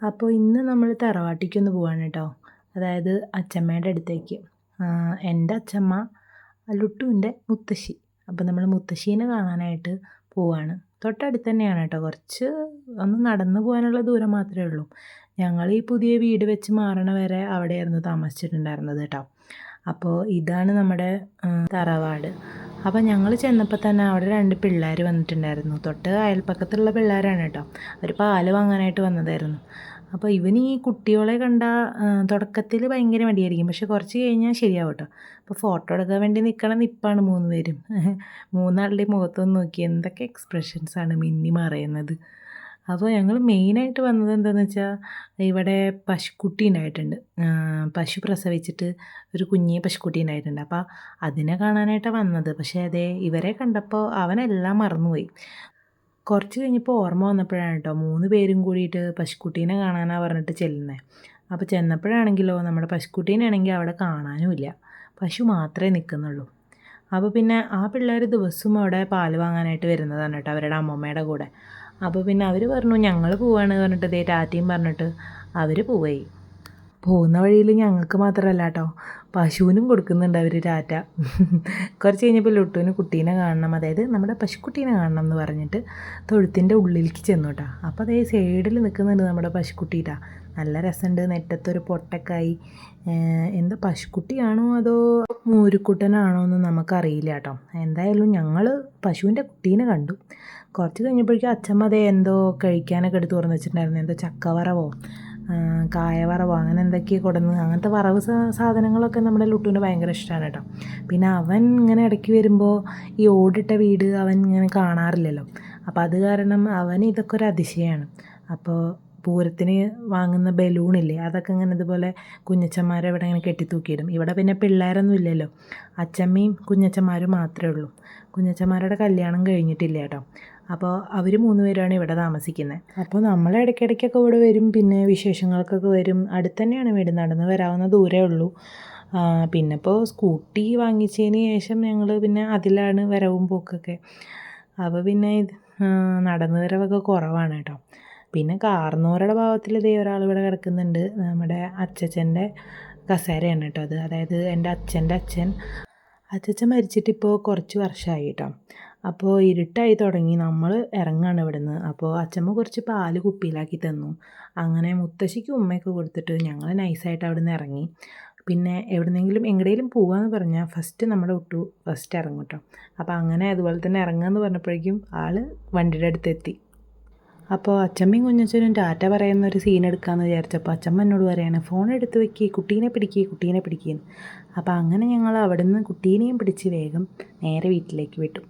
അപ്പോൾ ഇന്ന് നമ്മൾ തറവാട്ടിക്കൊന്ന് പോവാണ് കേട്ടോ അതായത് അച്ചമ്മയുടെ അടുത്തേക്ക്. എന്റെ അച്ചമ്മ ലുട്ടുവിന്റെ മുത്തശ്ശി. അപ്പോൾ നമ്മൾ മുത്തശ്ശീനെ കാണാനായിട്ട് പോവാണ്. തൊട്ടടുത്ത് തന്നെയാണ് കേട്ടോ കുറച്ച് ഒന്ന് നടന്നു പോകാനുള്ള ദൂരം മാത്രമേ ഉള്ളൂ. ഞങ്ങൾ ഈ പുതിയ വീട് വെച്ച് മാറണ വരെ അവിടെയായിരുന്നു താമസിച്ചിട്ടുണ്ടായിരുന്നത് കേട്ടോ അപ്പോൾ ഇതാണ് നമ്മുടെ തറവാട്. അപ്പോൾ ഞങ്ങൾ ചെന്നപ്പോൾ തന്നെ അവിടെ രണ്ട് പിള്ളേർ വന്നിട്ടുണ്ടായിരുന്നു. തൊട്ട് അയൽപ്പക്കത്തുള്ള പിള്ളേരാണ് കേട്ടോ. അവർ പാൽ വാങ്ങാനായിട്ട് വന്നതായിരുന്നു. അപ്പോൾ ഇവൻ ഈ കുട്ടികളെ കണ്ട തുടക്കത്തിൽ ഭയങ്കര മടിയായിരിക്കും. പക്ഷെ കുറച്ച് കഴിഞ്ഞാൽ ശരിയാവും കേട്ടോ അപ്പോൾ ഫോട്ടോ എടുക്കാൻ വേണ്ടി നിൽക്കണ നിപ്പാണ് മൂന്ന് പേരും. മൂന്നാളുടെ മുഖത്തൊന്ന് നോക്കി എന്തൊക്കെ എക്സ്പ്രഷൻസാണ് മിന്നി മറയുന്നത്. അപ്പോൾ ഞങ്ങൾ മെയിനായിട്ട് വന്നത് എന്താണെന്ന് വെച്ചാൽ ഇവിടെ പശുക്കുട്ടി ഉണ്ടായിട്ടുണ്ട് പശു പ്രസവിച്ചിട്ട് ഒരു കുഞ്ഞി പശുക്കുട്ടി ഉണ്ടായിട്ടുണ്ട് അപ്പോൾ അതിനെ കാണാനായിട്ടാണ് വന്നത്. പക്ഷേ അതേ ഇവരെ കണ്ടപ്പോൾ അവനെല്ലാം മറന്നുപോയി. കുറച്ച് കഴിഞ്ഞപ്പോൾ ഓർമ്മ വന്നപ്പോഴാണ് കേട്ടോ മൂന്ന് പേരും കൂടിയിട്ട് പശുക്കുട്ടീനെ കാണാനാണ് പറഞ്ഞിട്ട് ചെല്ലുന്നത് അപ്പോൾ ചെന്നപ്പോഴാണെങ്കിലോ നമ്മുടെ പശുക്കുട്ടീനാണെങ്കിൽ അവിടെ കാണാനുമില്ല. പശു മാത്രമേ നിൽക്കുന്നുള്ളൂ. അപ്പോൾ പിന്നെ ആ പിള്ളേർ ദിവസവും അവിടെ പാൽ വാങ്ങാനായിട്ട് വരുന്നതാണ് കേട്ടോ അവരുടെ അമ്മമ്മയുടെ കൂടെ. അപ്പോൾ പിന്നെ അവർ പറഞ്ഞു ഞങ്ങൾ പോവാണ് പറഞ്ഞിട്ട് ദേ ടാറ്റയും പറഞ്ഞിട്ട് അവർ പോവായി. പോകുന്ന വഴിയിൽ ഞങ്ങൾക്ക് മാത്രമല്ല കേട്ടോ പശുവിനും കൊടുക്കുന്നുണ്ട് അവർ ടാറ്റ. കുറച്ച് കഴിഞ്ഞപ്പോൾ ലുട്ടുവിന് കുട്ടീനെ കാണണം അതായത് നമ്മുടെ പശുക്കുട്ടീനെ കാണണം എന്ന് പറഞ്ഞിട്ട് തൊഴുത്തിന്റെ ഉള്ളിലേക്ക് ചെന്നു കേട്ടോ അപ്പോൾ അതേ സൈഡിൽ നിൽക്കുന്നുണ്ട് നമ്മുടെ പശുക്കുട്ടീട്ടാ നല്ല രസമുണ്ട് നെറ്റത്തൊരു പൊട്ടക്കായി. എന്താ പശുക്കുട്ടിയാണോ അതോ മൂരുക്കുട്ടനാണോ എന്ന് നമുക്കറിയില്ല കേട്ടോ എന്തായാലും ഞങ്ങൾ പശുവിന്റെ കുട്ടീനെ കണ്ടു. കുറച്ച് കഴിഞ്ഞപ്പോഴേക്കും അച്ഛമ്മ അതേ എന്തോ കഴിക്കാനൊക്കെ എടുത്ത് തുറന്ന് വെച്ചിട്ടുണ്ടായിരുന്നു. എന്തോ ചക്കവറവോ കായവറവോ അങ്ങനെ എന്തൊക്കെയോ കൊടുന്ന് അങ്ങനത്തെ വറവ് സാധനങ്ങളൊക്കെ നമ്മുടെ ലുട്ടുവിന് ഭയങ്കര ഇഷ്ടമാണ് കേട്ടോ. പിന്നെ അവൻ ഇങ്ങനെ ഇടയ്ക്ക് വരുമ്പോൾ ഈ ഓടിട്ട വീട് അവൻ ഇങ്ങനെ കാണാറില്ലല്ലോ. അപ്പോൾ അത് കാരണം അവൻ ഇതൊക്കെ ഒരു അതിശയമാണ്. അപ്പോൾ പൂരത്തിന് വാങ്ങുന്ന ബലൂണില്ലേ അതൊക്കെ ഇങ്ങനെ ഇതുപോലെ കുഞ്ഞച്ചന്മാരെ ഇവിടെ ഇങ്ങനെ കെട്ടിത്തൂക്കിയിടും. ഇവിടെ പിന്നെ പിള്ളേരൊന്നും ഇല്ലല്ലോ. അച്ചമ്മയും കുഞ്ഞച്ചന്മാരും മാത്രമേ ഉള്ളൂ. കുഞ്ഞച്ചന്മാരുടെ കല്യാണം കഴിഞ്ഞിട്ടില്ല കേട്ടോ. അപ്പോൾ അവർ മൂന്ന് പേരാണ് ഇവിടെ താമസിക്കുന്നത് അപ്പോൾ നമ്മൾ ഇടയ്ക്കിടയ്ക്കൊക്കെ ഇവിടെ വരും പിന്നെ വിശേഷങ്ങൾക്കൊക്കെ വരും. അടുത്ത് തന്നെയാണ് വീട് നടന്ന് വരാവുന്ന ദൂരേ ഉള്ളൂ. പിന്നെ ഇപ്പോൾ സ്കൂട്ടി വാങ്ങിച്ചതിന് ശേഷം ഞങ്ങൾ പിന്നെ അതിലാണ് വരവും പോക്കൊക്കെ. അപ്പോൾ പിന്നെ ഇത് നടന്ന് വരവൊക്കെ കുറവാണ് കേട്ടോ. പിന്നെ കാർന്നോരുടെ ഭാഗത്തിൽ ഇതേ ഒരാൾ ഇവിടെ കിടക്കുന്നുണ്ട്. നമ്മുടെ അച്ചച്ചന്റെ കസേരയാണ് കേട്ടോ അത്. അതായത് എന്റെ അച്ഛന്റെ അച്ഛൻ. അച്ചച്ചൻ മരിച്ചിട്ടിപ്പോൾ കുറച്ച് വർഷമായി കേട്ടോ. അപ്പോൾ ഇരുട്ടായി തുടങ്ങി. നമ്മൾ ഇറങ്ങാണ് ഇവിടുന്ന്. അപ്പോൾ അച്ഛമ്മ കുറച്ച് പാൽ കുപ്പിയിലാക്കി തന്നു. അങ്ങനെ മുത്തശ്ശിക്ക് ഉമ്മയൊക്കെ കൊടുത്തിട്ട് ഞങ്ങൾ നൈസായിട്ട് അവിടെ നിന്ന് ഇറങ്ങി പിന്നെ എവിടെന്നെങ്കിലും എങ്ങടെയും പോകാമെന്ന് പറഞ്ഞാൽ ഫസ്റ്റ് നമ്മുടെ ഒട്ടു ഫസ്റ്റ് ഇറങ്ങും കേട്ടോ അപ്പോൾ അങ്ങനെ അതുപോലെ തന്നെ ഇറങ്ങുമെന്ന് പറഞ്ഞപ്പോഴേക്കും ആൾ വണ്ടിയുടെ അടുത്തെത്തി അപ്പോൾ അച്ചമ്മയും കുഞ്ഞച്ചനും ടാറ്റ പറയുന്ന ഒരു സീൻ എടുക്കാമെന്ന് വിചാരിച്ചപ്പോൾ അച്ചമ്മ എന്നോട് പറയുകയാണ് ഫോൺ എടുത്ത് വെക്കി കുട്ടീനെ പിടിക്കുക കുട്ടീനെ പിടിക്കുകയെന്ന് അപ്പോൾ അങ്ങനെ ഞങ്ങൾ അവിടെ നിന്ന് കുട്ടീനെയും പിടിച്ച് വേഗം നേരെ വീട്ടിലേക്ക് വിട്ടു.